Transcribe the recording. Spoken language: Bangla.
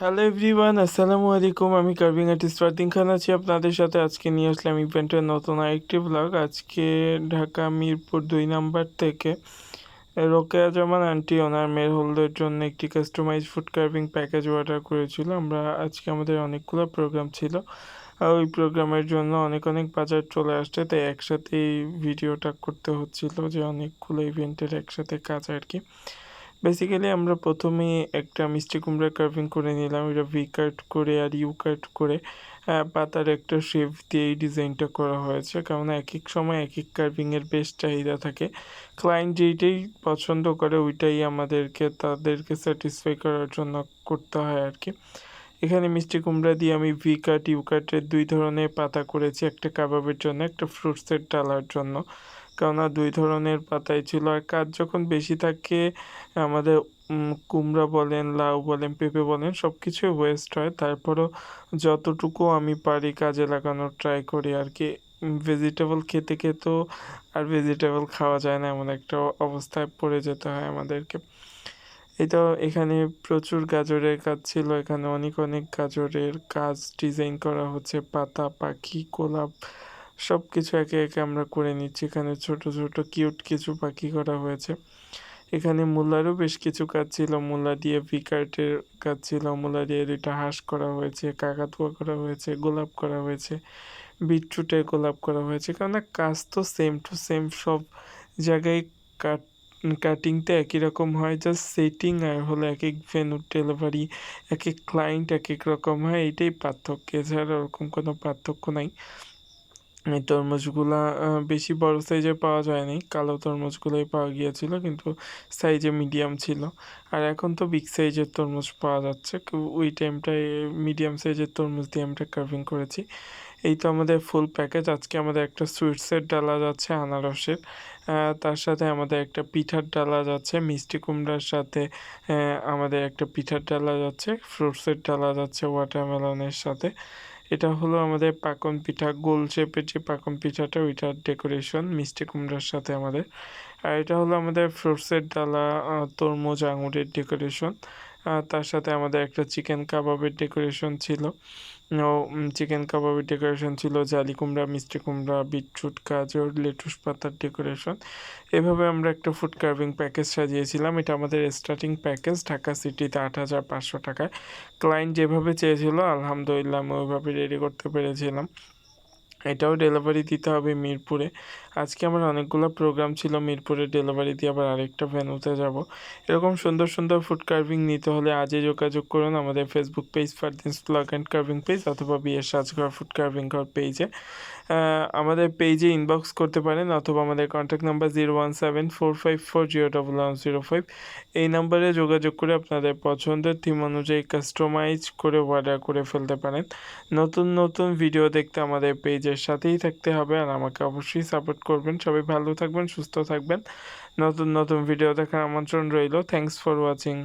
হ্যালো এভরিওয়ান আসসালামু আলাইকুম আমি কার্ভিং আর্টিস্ট ফারদিন খান আছি আপনাদের সাথে। আজকে নিয়ে আসলাম ইভেন্টের নতুন আরেকটি ব্লগ আজকে ঢাকা, মিরপুর দুই নাম্বার থেকে রোকেয়া জামান আন্টি ওনার মেয়ের হোল্ডের জন্য একটি customise food carving package order করেছিল। আমরা আজকে আমাদের অনেকগুলো প্রোগ্রাম ছিল। আর ওই প্রোগ্রামের জন্য অনেক অনেক বাজার চলে আসছে। তাই একসাথেই ভিডিওটা করতে হচ্ছিল যে অনেকগুলো ইভেন্টের একসাথে কাজ আর কি। বেসিক্যালি আমরা প্রথমে একটা মিষ্টি কুমড়া কার্ভিং করে নিলাম। এটা ভি কাট করে আর ইউ কাট করে পাতার একটা শেপ দিয়ে এই ডিজাইনটা করা হয়েছে। কারণ এক এক সময় এক এক কার্ভিংয়ের বেশ চাহিদা থাকে। ক্লায়েন্ট যেইটাই পছন্দ করে, ওইটাই আমাদেরকে, তাদেরকে স্যাটিসফাই করার জন্য করতে হয় আর কি। এখানে মিষ্টি কুমড়া দিয়ে আমি ভি কাট ইউ কাটের দুই ধরনের পাতা করেছি। একটা কাবাবের জন্য, একটা ফ্রুটসের ডালার জন্য। কেননা দুই ধরনের পাতাই ছিল। আর কাজ যখন বেশি থাকে, আমাদের কুমড়া বলেন, লাউ বলেন, পেঁপে বলেন সব কিছুই ওয়েস্ট হয়। তারপরও যতটুকু আমি পারি কাজে লাগানোর ট্রাই করি আর কি। ভেজিটেবল খেতে খেতেও আর ভেজিটেবল খাওয়া যায় না, এমন একটা অবস্থায় পড়ে যেতে হয় আমাদেরকে। এই তো এখানে প্রচুর গাজরের কাজ ছিল। এখানে অনেক অনেক গাজরের কাজ ডিজাইন করা হচ্ছে। পাতা, পাখি, গোলাপ সব কিছু একে একে আমরা করে নিচ্ছি। এখানে ছোট ছোট কিউট কিছু পাখি করা হয়েছে। এখানে মূলারও বেশ কিছু কাজ ছিল। মূলা দিয়ে ভিকার্টের কাজ ছিল। মূলা দিয়ে দুইটা হাঁস করা হয়েছে, কাকাতুয়া করা হয়েছে, গোলাপ করা হয়েছে বিটরুটের গোলাপ করা হয়েছে। কারণ কাজ তো সেম টু সেম সব জায়গায় কাট কাটিংটা একই রকম হয়। জাস্ট সেটিং আর হলো এক এক ভেনু ডেলিভারি এক এক ক্লায়েন্ট এক এক রকম হয়। এটাই পার্থক্য। এছাড়া ওরকম কোনো পার্থক্য নাই। এই তরমুজগুলা বেশি বড় সাইজে পাওয়া যায়নি। কালো তরমুজগুলোই পাওয়া গিয়েছিল, কিন্তু সাইজে মিডিয়াম ছিল। আর এখন তো বিগ সাইজের তরমুজ পাওয়া যাচ্ছে। ওই টাইমটায় মিডিয়াম সাইজের তরমুজ দিয়ে আমরা কার্ভিং করেছি। এই তো আমাদের ফুল প্যাকেজ আজকে আমাদের একটা সুইটসের ডালা যাচ্ছে, আনারসের। তার সাথে আমাদের একটা পিঠার ডালা যাচ্ছে, মিষ্টি কুমড়ার সাথে আমাদের একটা পিঠার ডালা যাচ্ছে ফ্রুটসের ডালা যাচ্ছে ওয়াটারমেলনের সাথে। এটা হলো আমাদের পাকন পিঠা, গোল শেপের যে পাকন পিঠাটা, ওইটার ডেকোরেশন মিষ্টি কুমড়ার সাথে আমাদের। আর এটা হলো আমাদের ফ্রুটসের ডালা তরমুজ, আঙুরের ডেকোরেশন তার সাথে আমাদের একটা চিকেন কাবাবের ডেকোরেশন ছিল। ও চিকেন কাবাবের ডেকোরেশন ছিল, জালি কুমড়া, মিষ্টি কুমড়া, বিটরুট, গাজর, লেটুস পাতার ডেকোরেশন এভাবে আমরা একটা ফুড কার্ভিং প্যাকেজ সাজিয়েছিলাম। এটা আমাদের স্টার্টিং প্যাকেজ ঢাকা সিটিতে আট হাজার পাঁচশো টাকায়। ক্লায়েন্ট যেভাবে চেয়েছিল, আলহামদুলিল্লাহ, আমি ওইভাবে রেডি করতে পেরেছিলাম। এটাও ডেলিভারি দিতে হবে মিরপুরে। আজকে আমার অনেকগুলো প্রোগ্রাম ছিল মিরপুরে ডেলিভারি দিয়ে আবার আরেকটা ভেন্যুতে যাব। এরকম সুন্দর সুন্দর ফুড কার্ভিং নিতে হলে আজই যোগাযোগ করুন আমাদের Facebook page Fardin's blog and carving page অথবা বিয়ের সাজঘর ফুড কার্ভিং ঘর পেজে আমাদের পেজে ইনবক্স করতে পারেন অথবা আমাদের contact number zero one seven four five four zero double one zero five এই নাম্বারে যোগাযোগ করে আপনাদের পছন্দের থিম অনুযায়ী কাস্টমাইজ করে অর্ডার করে ফেলতে পারেন। নতুন নতুন ভিডিও দেখতে আমাদের পেজের সাথেই থাকতে হবে আর আমাকে অবশ্যই সাপোর্ট করবেন। সবাই ভালো থাকবেন, সুস্থ থাকবেন। নতুন নতুন ভিডিও দেখার আমন্ত্রণ রইল। Thanks for watching